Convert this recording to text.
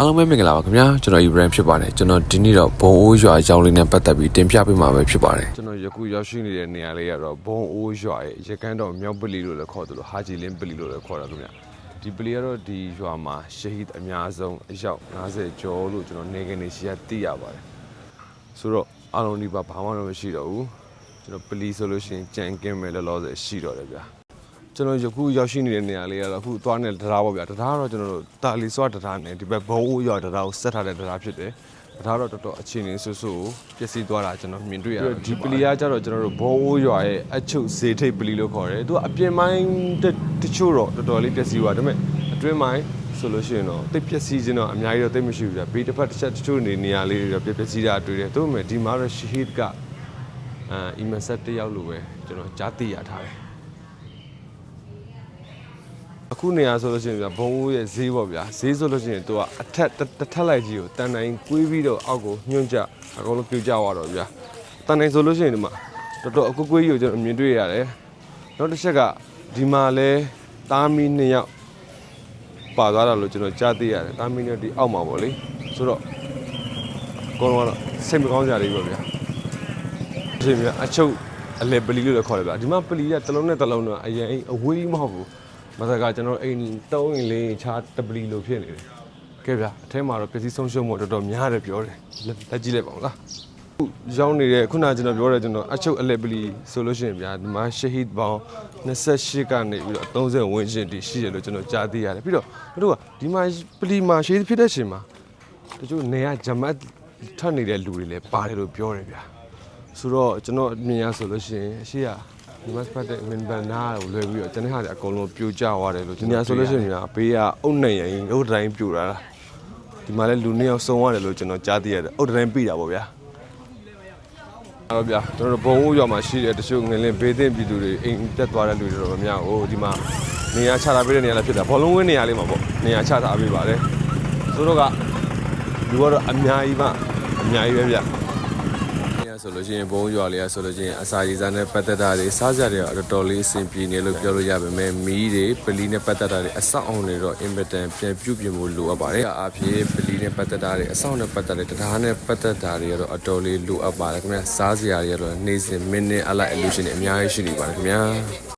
အားလုံးပဲမင်္ဂလာပါခင်ဗျာကျွန်တော် Ibrahim ဖြစ်ပါတယ်ကျွန်တော်ဒီနေ့တော့ဘုံအိုးရွာအကြောင်းလေးနဲ့ပတ်သက်ပြီးတင်ပြပေးမှာပဲဖြစ်ပါတယ်ကျွန်တော်ယခုရောက်ရှိနေတဲ့နေရာလေးကတော့ဘုံအိုးရွာရဲ့ရကန်းတော်မြောက်ပလီလို့လည်းခေါ်တယ်လို့ဟာဂျီလင်းပလီလို့လည်းခေါ်တာခင်ဗျာဒီပလီကတော့ဒီရွာမှာရှဟီဒ်အများဆုံးအယောက်90ကျော်လို့ကျွန်တော်နေကနေရှိရသိရပါတယ်ဆိုတော့အားလုံးဒီပါဘာမှတော့မရှိတော့ဘူးကျွန်တော်ပလီဆိုလို့ရှိရင်ကြံကင်းမယ်လောလောဆယ်ရှိတော့တယ်ဗျာ ကျွန်တော်ယခုရောက်ရှိနေတဲ့နေရာလေးကတော့အခုသွားနေတဲ့တရားပေါ့ဗျာတရားကတော့ကျွန်တော်တို့တာလီစွာတရားနဲ့ဒီဘက်ဘုံဦးရောက်တရားကိုဆက်ထားတဲ့တရားဖြစ်တယ်တရားတော့တော်တော်အခြေအနေဆူဆူကိုပျက်စီးသွားတာကျွန်တော်မြင်တွေ့ရတယ်ဒီပလီကကျတော့ကျွန်တော်တို့ဘုံဦးရွာရဲ့အချုပ်ဈေးထိပ်ပလီလို့ခေါ်တယ်သူကအပြင်ပိုင်းတချို့တော့တော်တော်လေးပျက်စီးသွားဒါပေမဲ့အတွင်းပိုင်းဆိုလို့ရှိရင်တော့တိတ်ပျက်စီးခြင်းတော့အများကြီးတော့တိတ်မရှိဘူးဗျာဘေးတစ်ဖက်တစ်ချက်တချို့နေနေရာလေးတွေတော့ပျက်ပျက်စီးတာတွေ့တယ်ဒါပေမဲ့ဒီမှာတော့ရှဟီဒ်ကအာအီမန်ဆက်တစ်ယောက်လို့ပဲကျွန်တော်ကြားသိရထားတယ် အခုနေရာဆိုလို့ရှိရင်ဗျာဘုံဦးရဲ့ဈေးပေါ့ဗျာဈေးဆိုလို့ရှိရင်သူကအထက်တစ်တစ်ထက်လိုက်ကြီးကိုတန်တိုင်းကွေးပြီးတော့အောက်ကိုညွှန့်ကြအကုန်လုံးပြိုကျသွားတော့ဗျာတန်တိုင်းဆိုလို့ရှိရင်ဒီမှာတော်တော်အကွက်ကွေးကြီးကိုကျွန်တော်မြင်တွေ့ရတယ်နောက်တစ်ချက်ကဒီမှာလဲတာမီနှစ်ယောက်ပါသွားတာလို့ကျွန်တော်ကြားသိရတယ်တာမီနှစ်ယောက်ဒီအောက်မှာပေါ့လေဆိုတော့အကုန်လုံးကတော့စိတ်မကောင်းကြရလေးပေါ့ဗျာဒီမြအချုပ်အလဲပလီလို့လည်းခေါ်တယ်ဗျာဒီမှာပလီကတစ်လုံးနဲ့တစ်လုံးတော့အရင်အဝေးမဟုတ်ဘူး မစကားကျွန်တော်အိမ်တုံးရင်လေးချားတပလီလိုဖြစ်နေတယ်။ကဲဗျာအထဲမှာတော့ပစ္စည်းဆုံးရှုံးမှုတော်တော်များတယ်ပြောတယ်။လက်လက်ကြည့်လိုက်ပါဦးလား။ခုရောက်နေတဲ့ခုနကကျွန်တော်ပြောတယ်ကျွန်တော်အချုပ်အလက်ပလီဆိုလို့ရှိရင်ဗျာဒီမှာရှဟီဒ်ပေါင်း28ကနေပြီးတော့30ဝန်းကျင်တည်ရှိတယ်လို့ကျွန်တော်ကြားသိရတယ်။ပြီးတော့တို့ကဒီမှာပလီမှာရှဟီဒ်ဖြစ်တဲ့ချိန်မှာတချို့နေရဂျမတ်ထွက်နေတဲ့လူတွေလည်းပါတယ်လို့ပြောတယ်ဗျာ။ဆိုတော့ကျွန်တော်အမြင်ရဆိုလို့ရှိရင်အရှိက ဒီမတ်ဖတ်တဲ့မင်ဘန်နာကိုလွယ်ပြီးတော့ကျွန်တော်ဟာလည်းအကုန်လုံးပြိုကျသွားတယ်လို့ဒီနေရာဆိုလို့ရှိရင်ညာဘေးကအုတ်နိုင်ရင်အုတ်တိုင်းပြိုတာလားဒီမှာလည်းလူနှစ်ယောက်ဆုံးရတယ်လို့ကျွန်တော်ကြားသိရတယ်အုတ်တိုင်းပြတာပေါ့ဗျာအဲ့တော့ဗျာကျွန်တော်တို့ဘုံဦးရွာမှာရှိတဲ့တချို့ငလင်ဘေးသင့်ပြည်သူတွေအိမ်တက်သွားတဲ့လူတွေတော်တော်များများဟိုဒီမှာနေရာချထားပေးတဲ့နေရာလည်းဖြစ်တာဘောလုံးဝင်းနေရာလေးမှာပေါ့နေရာချထားပေးပါတယ်ဆိုတော့ကလူကတော့အများကြီးပါအများကြီးပဲဗျာ ရဆိုလို့ရှိရင်ဘုံရွာလေးရဆိုလို့ရှိရင်အစာရည်စားနဲ့ပတ်သက်တာတွေစားကြတွေတော့တော်တော်လေးအဆင်ပြေနေလို့ပြောလို့ရပါမယ်မီးတွေပလီနဲ့ပတ်သက်တာတွေအဆောက်အအုံတွေတော့အင်မတန်ပြန်ပြုပြင်ဖို့လိုအပ်ပါတယ်အအားဖြင့်ပလီနဲ့ပတ်သက်တာတွေအဆောက်နဲ့ပတ်သက်တဲ့တရားနဲ့ပတ်သက်တာတွေကတော့အတော်လေးလိုအပ်ပါတယ်ခင်ဗျာစားစရာတွေကတော့နေ့စဉ်မိနစ်အလိုက်အလူရှင်တွေအများကြီးရှိနေပါတယ်ခင်ဗျာ